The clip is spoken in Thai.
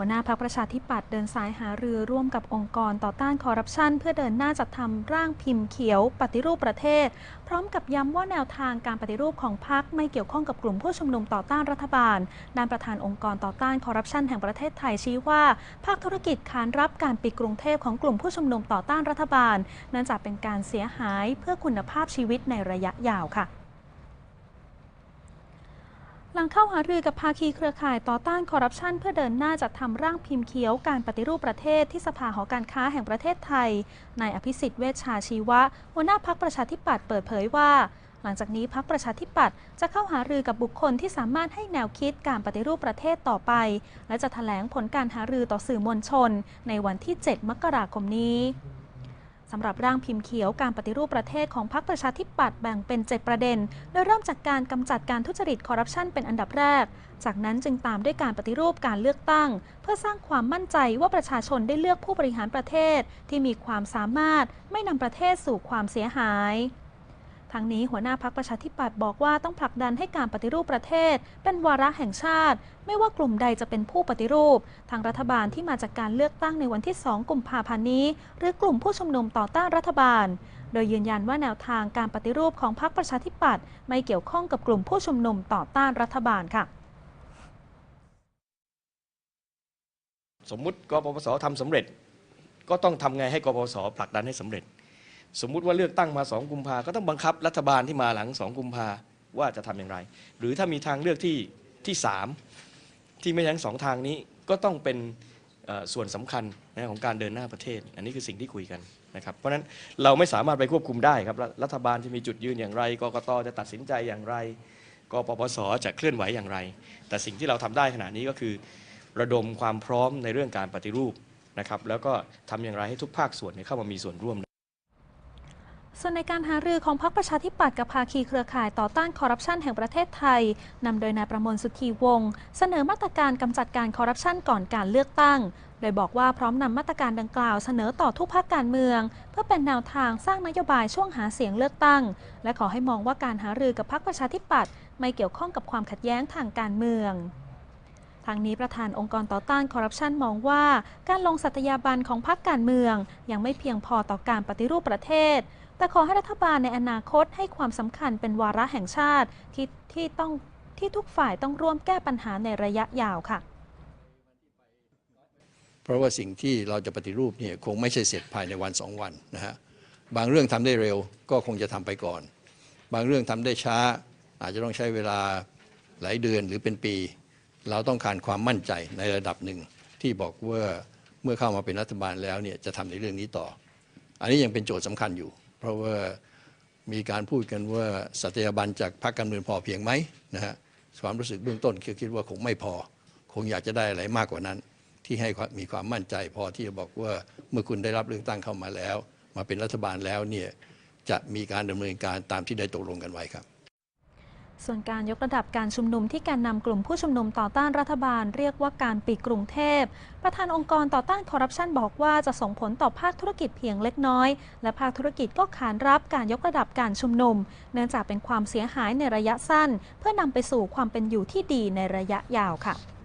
หัวหน้าพักประชาธิปัตย์เดินสายหารือร่วมกับองค์กรต่อต้านคอร์รัปชันเพื่อเดินหน้าจัดทำร่างพิมพ์เขียวปฏิรูปประเทศ พร้อมกับย้ำว่าแนวทางการปฏิรูปของพรรคไม่เกี่ยวข้องกับกลุ่มผู้ชุมนุมต่อต้านรัฐบาลด้านประธานองค์กรต่อต้านคอร์รัปชันแห่งประเทศไทยชี้ว่าภาคธุรกิจขานรับการปิดกรุงเทพของกลุ่มผู้ชุมนุมต่อต้านรัฐบาลเนื่องจากเป็นการเสียหายเพื่อคุณภาพชีวิตในระยะยาวค่ะ ลังเข้าหารือกับภาคีเครือข่ายต่อต้านคอร์รัปชันเพื่อเดินหน้าจัดทำร่างพิมพ์เขียวการปฏิรูปประเทศที่สภาหอการค้าแห่งประเทศไทยนายอภิสิทธิ์เวชชาชีวะ หัวหน้าพักประชาธิปัตย์เปิดเผยว่า หลังจากนี้พักประชาธิปัตย์จะเข้าหารือกับบุคคลที่สามารถให้แนวคิดการปฏิรูปประเทศต่อไป และจะแถลงผลการหารือต่อสื่อมวลชน ในวันที่ 7 มกราคมนี้ สำหรับร่างพิมพ์เขียวการปฏิรูปประเทศของพรรคประชาธิปัตย์แบ่งเป็น 7 ประเด็น โดยเริ่มจากการกำจัดการทุจริตคอร์รัปชันเป็นอันดับแรก จากนั้นจึงตามด้วยการปฏิรูปการเลือกตั้ง เพื่อสร้างความมั่นใจว่าประชาชนได้เลือกผู้บริหารประเทศ ที่มีความสามารถไม่นำประเทศสู่ความเสียหาย ทั้งนี้หัวหน้าพักประชาธิปัตย์บอกว่าต้องผลักดันให้การปฏิรูปประเทศ เป็นวาระแห่งชาติ ไม่ว่ากลุ่มใดจะเป็นผู้ปฏิรูป ทางรัฐบาลที่มาจากการเลือกตั้งในวันที่ 2 กุมภาพันธ์นี้ หรือกลุ่มผู้ชุมนุมต่อต้านรัฐบาล โดยยืนยันว่าแนวทางการปฏิรูปของพรรคประชาธิปัตย์ไม่เกี่ยวข้องกับกลุ่มผู้ชุมนุมต่อต้านรัฐบาลค่ะ สมมุติกปปสทำสำเร็จ ก็ต้องทำไงให้กปปสผลักดันให้สำเร็จ สมมุติว่าเลือกตั้งมาสองกุมภาก็ต้องบังคับรัฐบาลที่มาหลังสองกุมภาว่าจะทำอย่างไร หรือถ้ามีทางเลือกที่ที่สามที่ไม่ใช่ทั้งสองทางนี้ก็ต้องเป็นส่วนสำคัญนะของการเดินหน้าประเทศ อันนี้คือสิ่งที่คุยกันนะครับ เพราะฉะนั้นเราไม่สามารถไปควบคุมได้ครับ รัฐบาลจะมีจุดยืนอย่างไรกรกตจะตัดสินใจอย่างไรกปปสจะเคลื่อนไหวอย่างไร แต่สิ่งที่เราทำได้ขณะนี้ก็คือ ระดมความพร้อมในเรื่องการปฏิรูปนะครับ แล้วก็ทำอย่างไรให้ทุกภาคส่วนเข้ามามีส่วนร่วม ส่วนในการหารือของพรรคประชาธิปัตย์กับภาคีเครือข่ายต่อต้านคอร์รัปชันแห่งประเทศไทย นำโดยนายประมวลสุขีวงศ์เสนอมาตรการกำจัดการคอร์รัปชันก่อนการเลือกตั้ง โดยบอกว่าพร้อมนำมาตรการดังกล่าวเสนอต่อทุกภาคการเมือง เพื่อเป็นแนวทางสร้างนโยบายช่วงหาเสียงเลือกตั้ง และขอให้มองว่าการหารือกับพรรคประชาธิปัตย์ไม่เกี่ยวข้องกับความขัดแย้งทางการเมือง ทางนี้ประธานองค์กรต่อต้านคอร์รัปชันมองว่า การลงสัตยาบันของพรรคการเมือง ยังไม่เพียงพอต่อการปฏิรูปประเทศ แต่ขอให้รัฐบาลในอนาคตให้ความสำคัญเป็นวาระแห่งชาติที่ที่ต้องที่ทุกฝ่ายต้องร่วมแก้ปัญหาในระยะยาวค่ะเพราะว่าสิ่งที่เราจะปฏิรูปเนี่ยคงไม่ใช่เสร็จภายในวันสองวันนะฮะบางเรื่องทำได้เร็วก็คงจะทำไปก่อน บางเรื่องทำได้ช้า อาจจะต้องใช้เวลาหลายเดือนหรือเป็นปี เราต้องการความมั่นใจในระดับหนึ่งที่บอกว่าเมื่อเข้ามาเป็นรัฐบาลแล้วเนี่ยจะทำในเรื่องนี้ต่อ อันนี้ยังเป็นโจทย์สำคัญอยู่ เพราะว่ามีการพูดกันว่าสัตยาบันจากพรรคการเมืองพอเพียงไหมนะฮะความรู้สึกเบื้องต้นคือคิดว่าคงไม่พอ คงอยากจะได้อะไรมากกว่านั้น ที่ให้มมีความมั่นใจ พอที่จะบอกว่าเมื่อคุณได้รับเลือกตั้งเข้ามาแล้ว มาเป็นรัฐบาลแล้วเนี่ยจะมีการดำเนินการตามที่ได้ตกลงกันไว้ครับ ส่วนการยกระดับการชุมนุมที่การนำกลุ่มผู้ชุมนุมต่อต้านรัฐบาลเรียกว่าการปิดกรุงเทพ ประธานองค์กรต่อต้านคอร์รัปชันบอกว่าจะส่งผลต่อภาคธุรกิจเพียงเล็กน้อย และภาคธุรกิจก็ขานรับการยกระดับการชุมนุม เนื่องจากเป็นความเสียหายในระยะสั้น เพื่อนำไปสู่ความเป็นอยู่ที่ดีในระยะยาวค่ะ